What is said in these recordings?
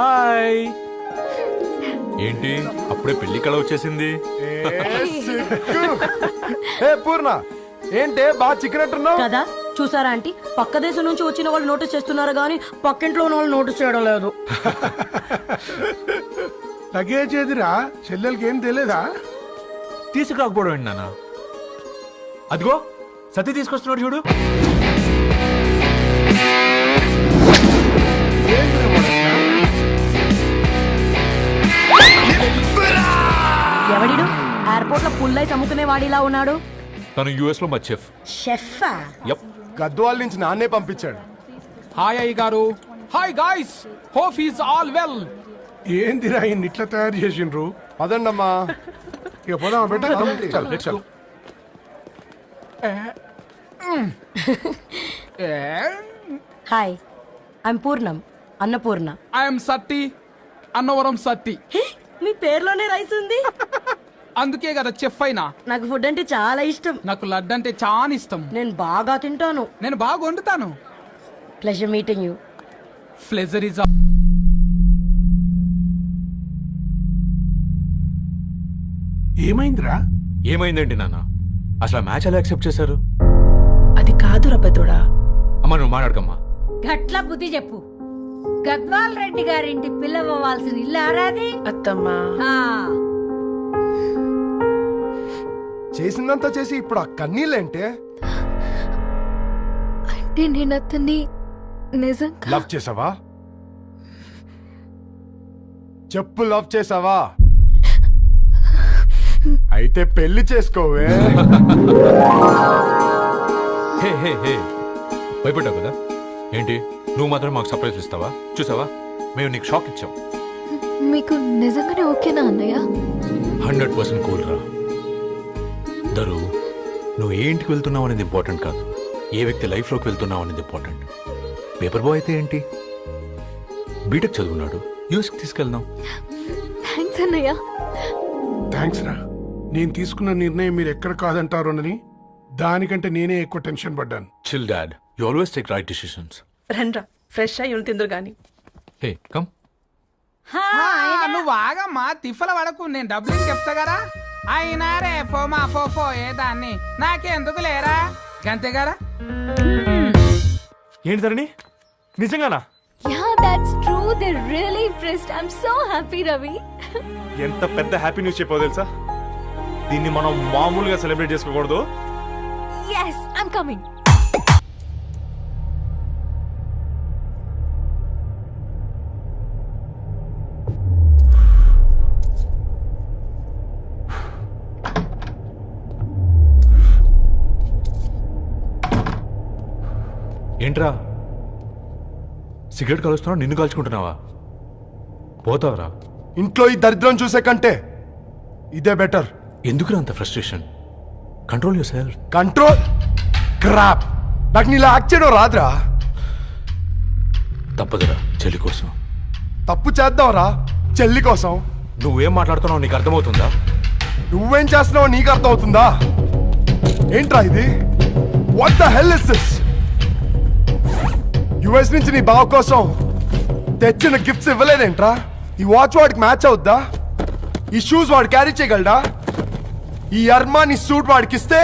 Hi. ఏంటి? అప్పుడే పెళ్ళి కళ వచ్చేసింది. ఏ పూర్ణ ఏంటే బాగా చిక్కినట్టున్నావు? కదా చూసారా ఆంటీ? పక్క దేశం నుంచి వచ్చిన వాళ్ళు నోటీస్ చేస్తున్నారు కానీ పక్కింట్లో ఉన్న వాళ్ళు నోటీస్ చేయడం లేదు. లగేజ్ ఏదిరా? చెల్లెలకి ఏం తెలియదా తీసుకురాకపోవడం ఏంటి నాన్న? అదిగో సతీ తీసుకొస్తున్నాడు చూడు. ఎయిర్పోర్ట్లో పుల్లై అమ్ముకునే వాడిలా ఉన్నాడు? తను యుఎస్లో మా చెఫ్. షెఫా? యప్. గద్వాల నుంచి నాన్నే పంపించాడు. హాయ్ అయ్య గారు. Hi guys. Hope is all well. ఏందిరా ఇన్ని ఇట్లా తయారు చేసిండ్రు? పదండమ్మా. ఇక పోదామా బెట్ట చల్ hi. I'm Purnam Annapurna. I'm Satti Annavaram Satti. Hey, మీ పేర్లోనే రైస్ ఉంది? అందుకే కదా చెఫ్ అయినా. నాకు ఫుడ్ అంటే చాలా ఇష్టం. నాకు లడ్డు అంటే చాలా ఇష్టం. నేను బాగా తింటాను. నేను బాగా వండుతాను. Pleasure meeting you pleasure is ఏమైందిరా? ఏమైందండి నాన్న? అసలు మ్యాచ్ ఎలా యాక్సెప్ట్ చేశారు? అది కాదు రబ్బతుడా అమ్మ నువ్వు మాట్లాడకమ్మా. గట్ల బుద్ధి చెప్పు. గద్వాల్ రెడ్డి గారింటి పిల్లవ్వాల్సిన ఇల్లు ఆరాది? అత్తమ్మా. చేసిందంతా చేసి ఇప్పుడు ఆ కన్నీళ్ళేంటే? అంటే నేను అతన్ని నిజంగా లవ్ చేసావా? చెప్పు లవ్ చేసావా? అయితే పెళ్ళి చేసుకోవే. హే హే హే. భయపడ్డావు కదా? ఏంటి? నువ్వు మాత్రం మాకు సర్ప్రైజ్ ఇస్తావా? చూసావా? మేము నీకు షాక్ ఇచ్చాం. మీకు నిజంగానే ఓకేనా అన్నయ్య? హండ్రెడ్ పర్సెంట్ కూల్ రా. దరు నువ్వు ఏ ఇంటికి వెళ్తున్నావు అనేది ఇంపార్టెంట్ కాదు. ఏ వ్యక్తి లైఫ్లోకి వెళ్తున్నావు అనేది ఇంపార్టెంట్. పేపర్ బాయ్ అయితే ఏంటి? బీటెక్ చదువున్నాడు. యూఎస్కి తీసుకెళ్దాం. థ్యాంక్స్ అన్నయ్య. థ్యాంక్స్ రా. నేను తీసుకున్న నిర్ణయం మీరు ఎక్కడ కాదంటారోనని దానికంటే నేనే ఎక్కువ టెన్షన్ పడ్డాను. Chill dad you always take right decisions రండ్రా ఫ్రెష్ అయ్యి ఉండి తిందురు గాని. హే కమ్ నువ్వు ఆగమ్మా. తిఫల పడకు నేను డబ్బులు చెప్తా కదా. అయినా రే ఫో మా ఫో ఫో ఏ దాన్ని? నాకెందుకు లేరా? గంతే కదా ఏంటి ధరణి? నిజంగానా? Yeah that's true they really impressed I am so happy Ravi ఎంత పెద్ద హ్యాపీ న్యూస్ చెప్పావు తెలుసా? దీన్ని మనం మామూలుగా సెలబ్రేట్ చేసుకోకూడదు. Yes i'm coming. ఏంట్రా? సిగరెట్ కలుస్తున్నావు? నిన్ను కాల్చుకుంటున్నావా? పోతావరా? ఇంట్లో ఈ దరిద్రం చూసే కంటే ఇదే బెటర్. ఎందుకురా అంత frustration? Control yourself control? Crap. నాకు నీలా యాక్ట్ చేయడం రాదురా. తప్పదురా చెల్లి కోసం. తప్పు చేద్దాంరా చెల్లి కోసం. నువ్వేం మాట్లాడుతున్నావు నీకు అర్థమవుతుందా? నువ్వేం చేస్తున్నావో నీకు అర్థమవుతుందా? ఏంట్రా ఇది? What the hell is this US నుంచి నీ బావ కోసం తెచ్చిన గిఫ్ట్స్ ఇవ్వలేదేంట్రా? ఈ వాచ్ వాడికి మ్యాచ్ అవుద్దా? ఈ షూస్ వాడు క్యారీ చేయగలడా? ఈ అర్మా నీ సూట్ వాడికి ఇస్తే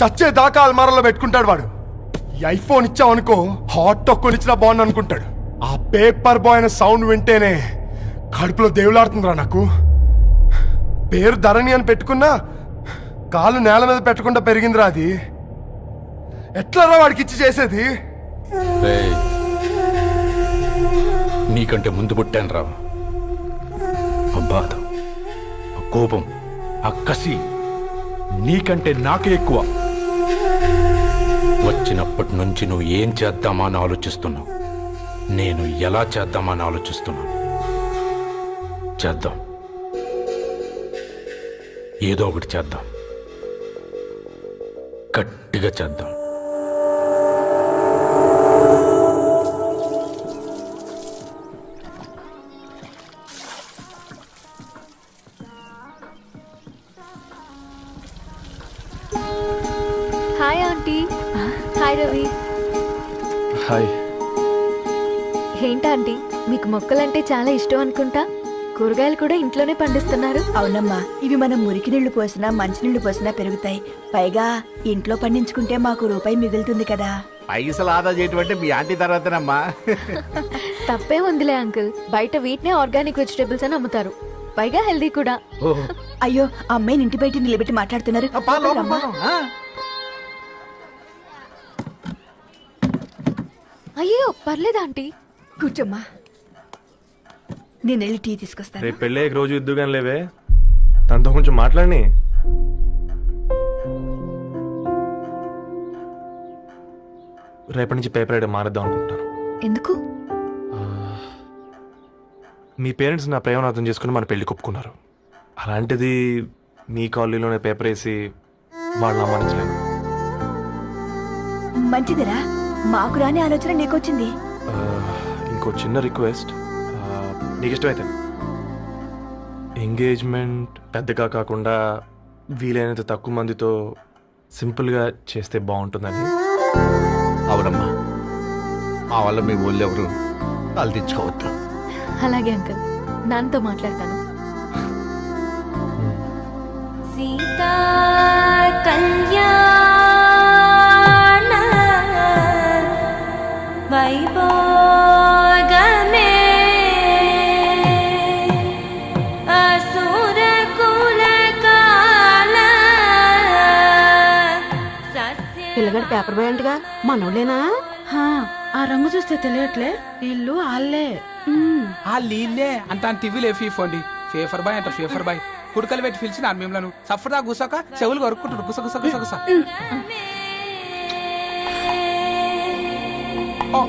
చచ్చే దాకా అల్మారాలో పెట్టుకుంటాడు వాడు. ఈ ఐఫోన్ ఇచ్చావనుకో హాట్ టొక్కుని ఇచ్చినా బాగుంది అనుకుంటాడు. ఆ పేపర్ బాయ్ అనే సౌండ్ వింటేనే కడుపులో దేవులాడుతుందిరా నాకు. పేరు ధరణి అని పెట్టుకున్నా కాలు నేల మీద పెట్టకుండా పెరిగిందిరా అది. ఎట్లరా వాడికి ఇచ్చి చేసేది? నీకంటే ముందు పుట్టాను రా ఆ బాధ ఆ కోపం ఆ కసి నీకంటే నాకే ఎక్కువ. వచ్చినప్పటి నుంచి నువ్వు ఏం చేద్దామా అని ఆలోచిస్తున్నావు? నేను ఎలా చేద్దామా అని ఆలోచిస్తున్నాను? చేద్దాం. ఏదో ఒకటి చేద్దాం. గట్టిగా చేద్దాం. హాయ్. ఆంటీ హాయ్ ఏంటంటీ మీకు మొక్కలంటే చాలా ఇష్టం అనుకుంటా? కూరగాయలు కూడా ఇంట్లోనే పండిస్తున్నారు. అవునమ్మా ఇవి మనం మురికి నీళ్ళు పోసినా మంచినీళ్ళు పోసినా పెరుగుతాయి. పైగా ఇంట్లో పండించుకుంటే మాకు రూపాయి మిగులుతుంది కదా. పైసలు ఆదా చేయటం అంటే మీ ఆంటీ తర్వాతనమ్మా. తప్పే ఉందిలే అంకుల్ బయట వీటినే ఆర్గానిక్ వెజిటేబుల్స్ అని అమ్ముతారు. పైగా హెల్దీ కూడా. అయ్యో ఆ అమ్మాయిని ఇంటి బయట నిలబెట్టి మాట్లాడుతున్నారు. అయ్యో పర్లేదు ఆంటీ. కూర్చోమ్మా. నేను వెళ్ళి టీ తీసుకొస్తాను. రేపు పెళ్ళి రోజు ఇద్దుగాని లేవే. తనతో కొంచెం మాట్లాడి రేపటి నుంచి పేపర్ రైడ్ మారేద్దాం అనుకుంటాను ఎందుకు? మీ పేరెంట్స్ నా ప్రేమను అర్థం చేసుకుని మన పెళ్ళి ఒప్పుకున్నారు అలాంటిది మీ కాలనీలోనే పేపర్ వేసి వాళ్ళని అమ్మానించలేను మంచిదిరా. మాకు రాని ఆలోచన నీకొచ్చింది. ఇంకో చిన్న రిక్వెస్ట్. నీకు ఇష్టమైతే ఎంగేజ్మెంట్ పెద్దగా కాకుండా వీలైనంత తక్కువ మందితో సింపుల్గా చేస్తే బాగుంటుందని. అవునమ్మా. మా వల్ల మీ ఊళ్ళో ఎవరు కాలు తెచ్చుకోవద్దు అలాగే అంకుల్. నాన్నతో మాట్లాడతాను. సీతా కళ్యాణ పేపర్ బాయ్ అంటగా మనోళ్ళేనా? ఆ రంగు చూస్తే తెలియట్లే. ఇల్లు ఆళ్ళే. ఆ లీల్లే అంత టీవీలో ఫీఫోండి ఫేఫర్ బాయ్ అంట ఫేఫర్ బాయ్. కుడుకలు పెట్టి పిలిచిన మిమ్మల్ని సఫర్దా గుసక చెవులు కొరుక్కుంటాడు గుస గుస గుస గుస. ఓ.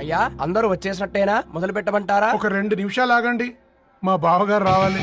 అయ్యా అందరూ వచ్చేసినట్టేనా? మొదలు పెట్టమంటారా ఒక రెండు నిమిషాలు ఆగండి. మా బావగారు రావాలి.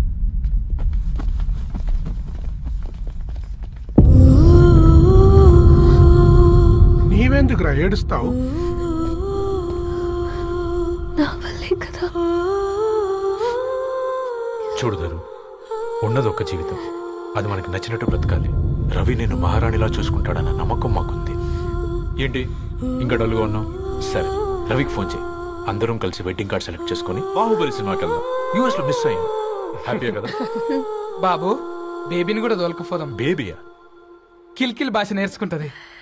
నీవెందుకురా ఏడుస్తావు? నా వల్లే కదా. చూడదరు ఉన్నది ఒక్క జీవితం. అది మనకి నచ్చినట్టు బ్రతకాలి. రవి నేను మహారాణిలా చూసుకుంటాడన్న నమ్మకం మాకుంది. ఏంటి? ఇంకా డల్గా ఉన్నాం సరే రవికి ఫోన్ చేయి. అందరం కలిసి వెడ్డింగ్ కార్డ్ సెలెక్ట్ చేసుకొని బాహుబలి సినిమాకి వెళ్దాం. యూఎస్లో మిస్ అయింది హ్యాపీయా కదా? బాబు బేబీని కూడా దొలకపోదాం బేబీయా కిల్కిల్ భాష నేర్చుకుంటది.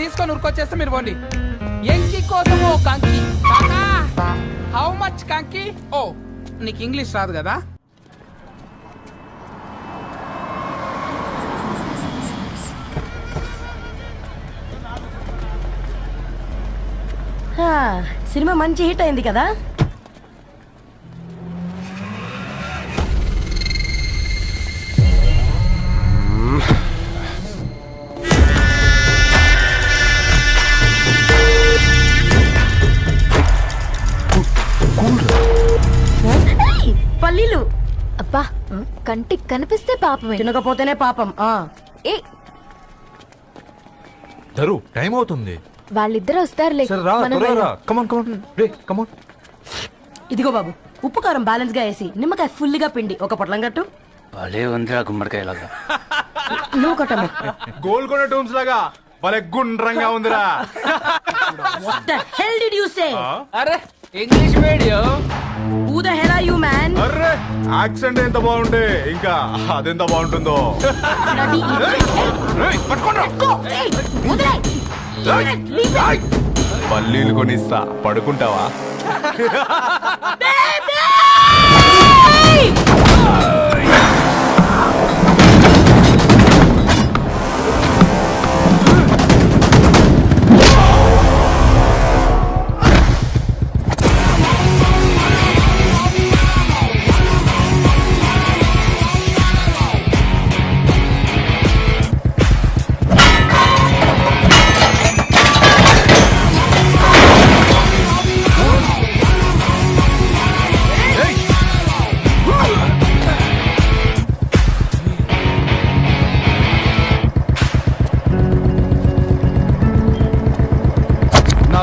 తీసుకొని ఉరుకొచ్చేస్తే మీరు పోండి. ఎంకి కోసం ఓ కంకి హౌ మచ్ కంకి? ఓ నీకు ఇంగ్లీష్ రాదు కదా? సినిమా మంచి హిట్ అయింది కదా? పల్లీలు. అబ్బా కంటికి కనిపిస్తే పాపమే. తినకపోతేనే పాపం ఆ. ఏ ధరు టైం అవుతుంది. వాళ్ళిద్దరు వస్తారులే. సరే రా మనం త్వరగా రా. వెళ్దాం. కమాన్ కమాన్ రే కమాన్ ఇదిగో బాబు ఉప్పు కారం బ్యాలెన్స్గా వేసి నిమ్మకాయ ఫుల్గా పిండి ఒక పొట్లం కట్టు. భలే ఉందిరా గుమ్మడికాయలాగా నువ్వు కట్టమ్మ గోల్కొండ టూమ్స్ లాగా భలే గుండ్రంగా ఉందిరా? అరే English medium Who the hell are you, man? అర్రే యాక్సెంట్ ఎంత బాగుంటే ఇంకా అదెంత బాగుంటుందో. పల్లీలు కొనిస్తా పడుకుంటావా?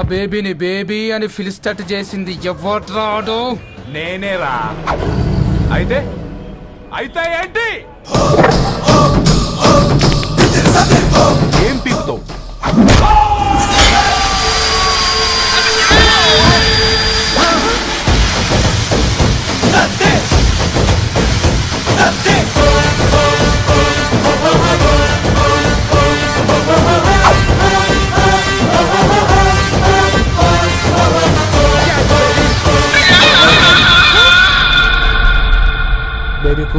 బేబీని బేబీ అని ఫిలిస్టట్ చేసింది ఎవరు రాడు నేనేరా. అయితే? అయితే ఏంటి? ఏం పీకుతావు?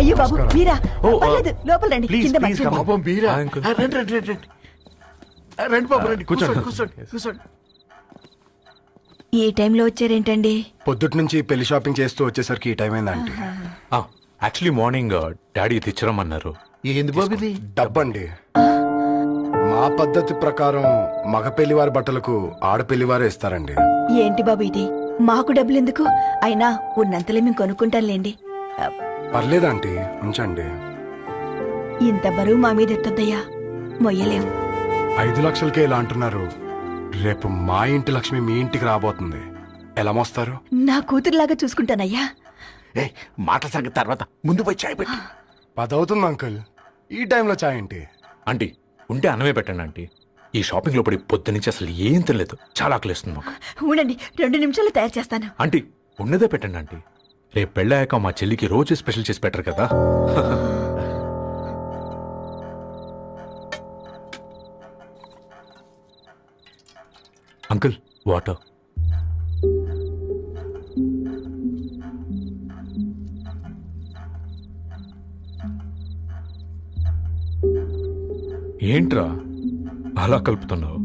అయ్యో బాబు మీరా? పర్లేదు లోపల రండి కింద ప్లీజ్, మంచం. పాపం బీరా రండి రండి రండి రండి. ఆ, రండి బాబు రండి. కూర్చోండి. కూర్చోండి కూర్చోండి ఈ టైంలో వచ్చారేంటండి? పొద్దుటి నుంచి పెళ్ళి షాపింగ్ చేస్తూ వచ్చేసరికి ఈ టైం అయిందంటే యాక్చువల్లీ మార్నింగ్ డాడీ తెచ్చరమన్నారు ఏంది బాబు ఇది? డబ్బండి. మా పద్ధతి ప్రకారం మగ పెళ్ళివారి బట్టలకు ఆడపెళ్ళివారే ఇస్తారండి. ఏంటి బాబు ఇది? మాకు డబ్బులు ఎందుకు అయినా ఉన్నంతలే మేము కొనుక్కుంటాంలేండి ఆ, పర్లేదంటీ ఉంచండి. ఇంత బరువు మా మీద ఎత్తొద్దయ్యా. మొయ్యలేం. ఐదు లక్షలకే ఇలా అంటున్నారు. రేపు మా ఇంటి లక్ష్మి మీ ఇంటికి రాబోతుంది. ఎలా మోస్తారు? నా కూతురులాగా చూసుకుంటానయ్యా. ఏ మాట సంగతి తర్వాత. ముందు పోయి చాయ్ పెట్టి. పదవుతుంది అంకుల్. ఈ టైంలో చాయ్ ఏంటి? ఆంటీ ఉంటే అన్నమే పెట్టండి ఆంటీ. ఈ షాపింగ్లో పడి పొద్దు నుంచి అసలు ఏం తినలేదు. చాలా ఆకలిస్తుంది మాకు. ఉండండి రెండు నిమిషాలు తయారు చేస్తాను. ఆంటీ ఉన్నదే పెట్టండి ఆంటీ. రేపు పెళ్ళాక మా చెల్లికి రోజు స్పెషల్ చేసి పెట్టరు కదా. Uncle water. ఏంట్రా? అలా కలుపుతున్నావు?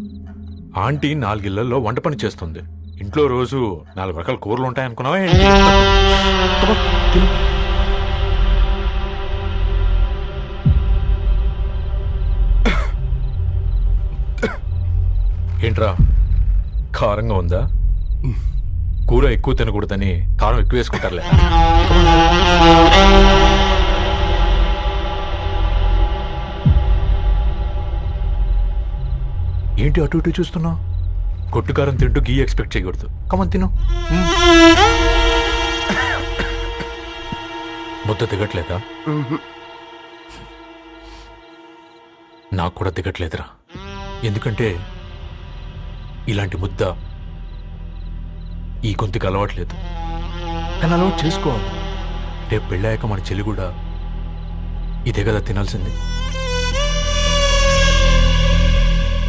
ఆంటీ నాలుగిళ్ళలో వంట పని చేస్తుంది. ఇంట్లో రోజు నాలుగు రకాల కూరలు ఉంటాయనుకున్నావా ఏంట్రా? కారంగా ఉందా? కూర ఎక్కువ తినకూడదని కారం ఎక్కువ వేసుకుంటారులే. ఏంటి అటు ఇటు చూస్తున్నావు? కొట్టుకారం తింటూ గీ ఎక్స్పెక్ట్ చేయకూడదు. కమన్ తిను. ముద్ద దిగట్లేదా? నాకు కూడా దిగట్లేదురా. ఎందుకంటే ఇలాంటి ముద్ద ఈ గొంతుకి అలవాట్లేదు. కానీ అలవాటు చేసుకోవాలి రేపు పెళ్ళాక మన చెల్లి కూడా ఇదే కదా తినాల్సింది.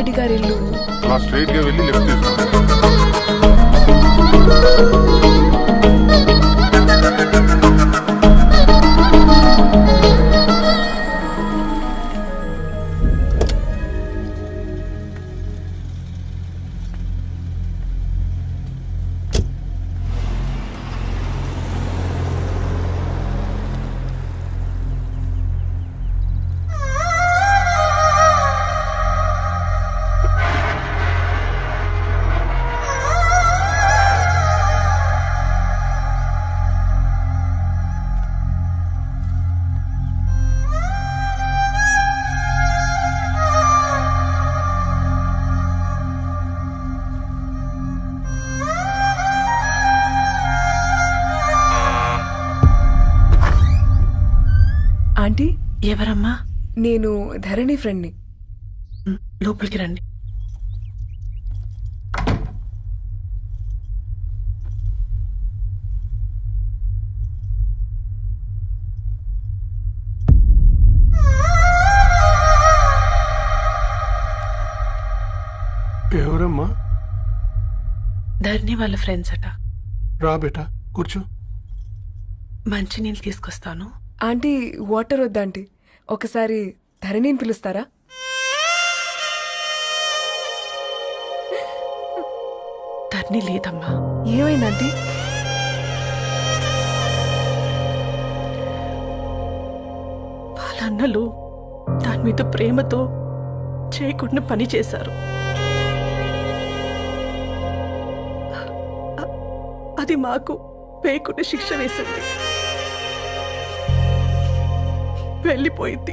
రెడ్డి గారి ఇల్లు. స్ట్రైట్గా వెళ్ళి లెఫ్ట్ తీసుకోండి ఫ్రెండ్ని లోపలికి రండి. ఎవరమ్మా? ధరణి వాళ్ళ ఫ్రెండ్స్ అట. రా బేటా కూర్చో. మంచినీళ్ళు తీసుకొస్తాను. ఆంటీ వాటర్ వద్దా ఆంటీ. ఒకసారి ధరణిని పిలుస్తారా? ధరణి లేదమ్మా. ఏమైంది ఆంటీ? వాళ్ళ అన్నలు దాని మీద ప్రేమతో చేయకుండా పని చేశారు. అది మాకు వేయకుండా శిక్ష వేసింది. వెళ్ళిపోయింది.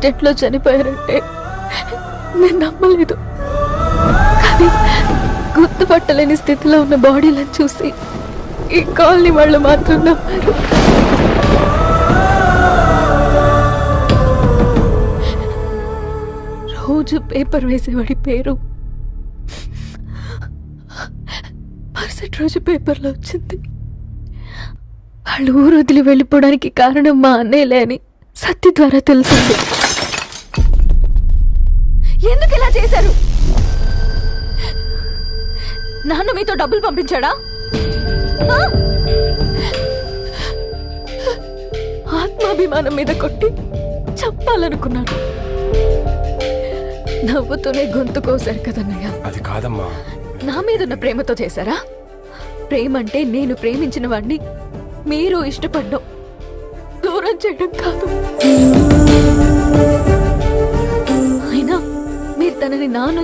ట్రైన్ యాక్సిడెంట్లో చనిపోయారంటే నేను నమ్మలేదు. కానీ గుర్తుపట్టలేని స్థితిలో ఉన్న బాడీలను చూసి ఈ కాలనీ వాళ్ళు మాత్రం నమ్మారు. రోజు పేపర్ వేసేవాడి పేరు. మరుసటి రోజు పేపర్లో వచ్చింది. వాళ్ళు ఊరు వదిలి వెళ్ళిపోవడానికి కారణం మా అన్నయ్యలే అని సత్య ద్వారా తెలిసింది. చేశారు. నాన్న మీతో డబ్బులు పంపించాడా? ఆత్మాభిమానం మీద కొట్టి చంపాలనుకున్నాను నవ్వుతూనే గొంతు కోసారు కదన్నయ్య. అది కాదమ్మా. నా మీదున్న ప్రేమతో చేశారా? ప్రేమ అంటే నేను ప్రేమించిన వాడిని మీరు ఇష్టపడ్డం దూరం చేయడం కాదు.